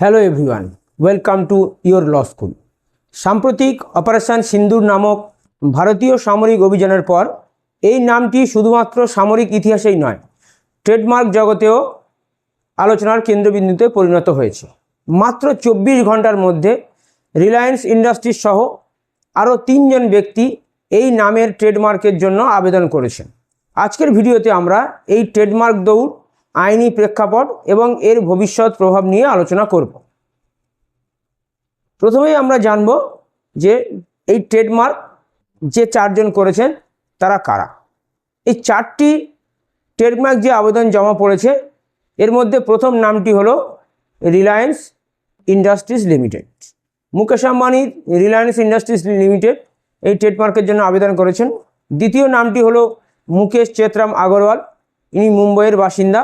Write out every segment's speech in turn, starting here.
Hello everyone welcome to your law school সাম্প্রতিক operation Sindoor নামক ভারতীয় সামরিক অভিযানের পর, এই নামটি শুধুমাত্র সামরিক ইতিহাসেই নয় ট্রেডমার্ক জগতেও আলোচনার কেন্দ্রবিন্দুতে পরিণত হয়েছে। মাত্র চব্বিশ ঘণ্টার মধ্যে রিলায়েন্স ইন্ডাস্ট্রিজ সহ আরও তিনজন ব্যক্তি এই নামের ট্রেডমার্কের জন্য আবেদন করেছেন। আজকের ভিডিওতে আমরা এই ট্রেডমার্ক দৌড় আইনি প্রেক্ষাপট এবং এর ভবিষ্যৎ প্রভাব নিয়ে আলোচনা করব। প্রথমেই আমরা জানব যে এই ট্রেডমার্ক যে চারজন করেছেন, তারা কারা? এই চারটি ট্রেডমার্ক যে আবেদন জমা পড়েছে, এর মধ্যে প্রথম নামটি হলো রিলায়েন্স ইন্ডাস্ট্রিজ লিমিটেড। মুকেশ আম্বানির রিলায়েন্স ইন্ডাস্ট্রিজ লিমিটেড এই ট্রেডমার্কের জন্য আবেদন করেছেন। দ্বিতীয় নামটি হলো মুকেশ চেতরাম আগরওয়াল, ইনি মুম্বইয়ের বাসিন্দা।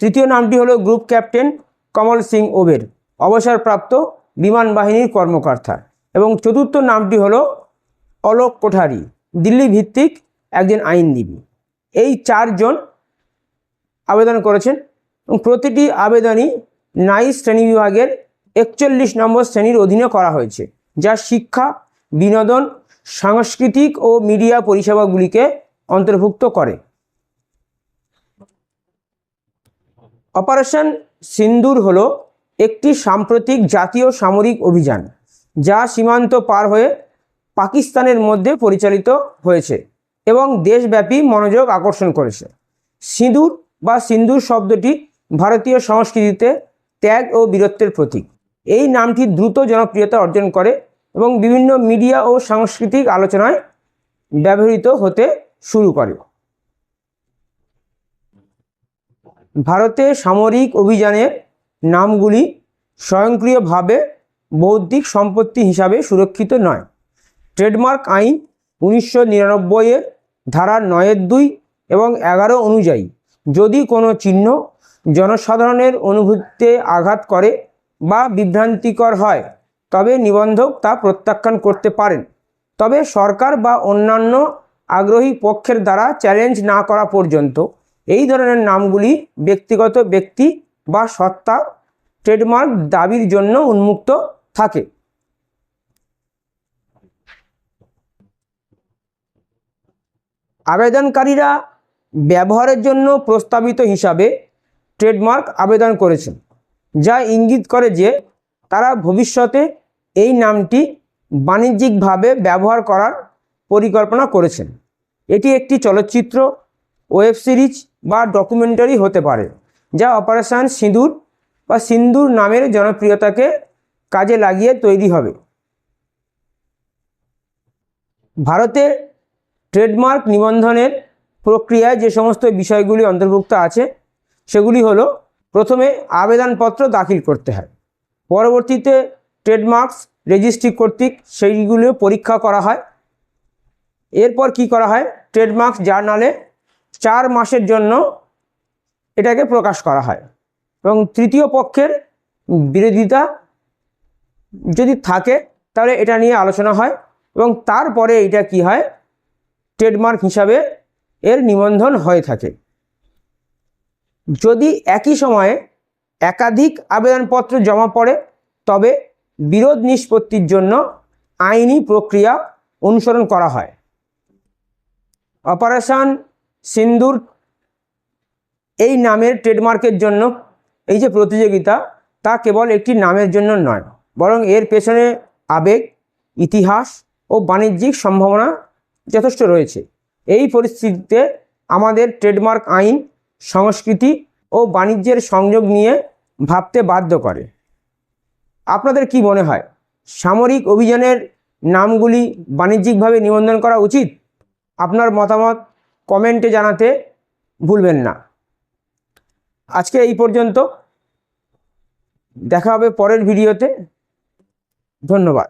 তৃতীয় নামটি হলো গ্রুপ ক্যাপ্টেন কমল সিং ওবের, অবসরপ্রাপ্ত বিমান বাহিনীর কর্মকর্তা। এবং চতুর্থ নামটি হলো অলোক কোঠারি দিল্লি ভিত্তিক একজন আইনজীবী। এই চারজন আবেদন করেছেন এবং প্রতিটি আবেদনই নাইস শ্রেণি বিভাগের একচল্লিশ নম্বর শ্রেণির অধীনে করা হয়েছে, যা শিক্ষা, বিনোদন, সাংস্কৃতিক ও মিডিয়া পরিষেবাগুলিকে অন্তর্ভুক্ত করে। অপারেশন সিন্দুর হল একটি সাম্প্রতিক জাতীয় সামরিক অভিযান, যা সীমান্ত পার হয়ে পাকিস্তানের মধ্যে পরিচালিত হয়েছে এবং দেশব্যাপী মনোযোগ আকর্ষণ করেছে। সিঁদুর বা সিন্দুর শব্দটি ভারতীয় সংস্কৃতিতে ত্যাগ ও বীরত্বের প্রতীক। এই নামটি দ্রুত জনপ্রিয়তা অর্জন করে এবং বিভিন্ন মিডিয়া ও সাংস্কৃতিক আলোচনায় ব্যবহৃত হতে শুরু করে। ভারতে সামরিক অভিযানের নামগুলি স্বয়ংক্রিয়ভাবে বৌদ্ধিক সম্পত্তি হিসাবে সুরক্ষিত নয়। ট্রেডমার্ক আইন উনিশশো নিরানব্বইয়ের ধারা নয়ের দুই এবং এগারো অনুযায়ী যদি কোনো চিহ্ন জনসাধারণের অনুভূতিতে আঘাত করে বা বিভ্রান্তিকর হয়, তবে নিবন্ধক তা প্রত্যাখ্যান করতে পারেন। তবে সরকার বা অন্যান্য আগ্রহী পক্ষের দ্বারা চ্যালেঞ্জ না করা পর্যন্ত এই ধরনের নামগুলি ব্যক্তিগত ব্যক্তি বা সত্তা, ট্রেডমার্ক দাবির জন্য উন্মুক্ত থাকে। আবেদনকারীরা ব্যবহারের জন্য প্রস্তাবিত হিসাবে ট্রেডমার্ক আবেদন করেছেন, যা ইঙ্গিত করে যে তারা ভবিষ্যতে এই নামটি বাণিজ্যিকভাবে ব্যবহার করার পরিকল্পনা করেছেন। এটি একটি চলচ্চিত্র ওয়েব সিরিজ বা ডকুমেন্টারি হতে পারে, যা অপারেশান সিঁদুর বা সিন্দুর নামের জনপ্রিয়তাকে কাজে লাগিয়ে তৈরি হবে। ভারতে ট্রেডমার্ক নিবন্ধনের প্রক্রিয়ায় যে সমস্ত বিষয়গুলি অন্তর্ভুক্ত আছে, সেগুলি হলো, প্রথমে আবেদনপত্র দাখিল করতে হয়, পরবর্তীতে ট্রেডমার্কস রেজিস্ট্রি কর্তৃক সেইগুলো পরীক্ষা করা হয়। এরপর কি করা হয়? ট্রেডমার্কস জার্নালে চার মাসের জন্য এটাকে প্রকাশ করা হয়। এবং তৃতীয় পক্ষের বিরোধিতা যদি থাকে, তাহলে এটা নিয়ে আলোচনা হয় এবং তারপরে এটা কি হয়? ট্রেডমার্ক হিসাবে এর নিবন্ধন হয়ে থাকে। যদি একই সময়ে একাধিক আবেদনপত্র জমা পড়ে, তবে বিরোধ নিষ্পত্তির জন্য আইনি প্রক্রিয়া অনুসরণ করা হয়। অপারেশন সিন্দুর এই নামের ট্রেডমার্কের জন্য এই যে প্রতিযোগিতা তা কেবল একটি নামের জন্য নয়, বরং এর পেছনে আবেগ, ইতিহাস ও বাণিজ্যিক সম্ভাবনা যথেষ্ট রয়েছে। এই পরিস্থিতিতে আমাদের ট্রেডমার্ক আইন, সংস্কৃতি ও বাণিজ্যের সংযোগ নিয়ে ভাবতে বাধ্য করে। আপনাদের কি মনে হয়, সামরিক অভিযানের নামগুলি বাণিজ্যিকভাবে নিবন্ধন করা উচিত? আপনার মতামত? কমেন্টে জানাতে ভুলবেন না। আজকে এই পর্যন্ত। দেখা হবে পরের ভিডিওতে। ধন্যবাদ।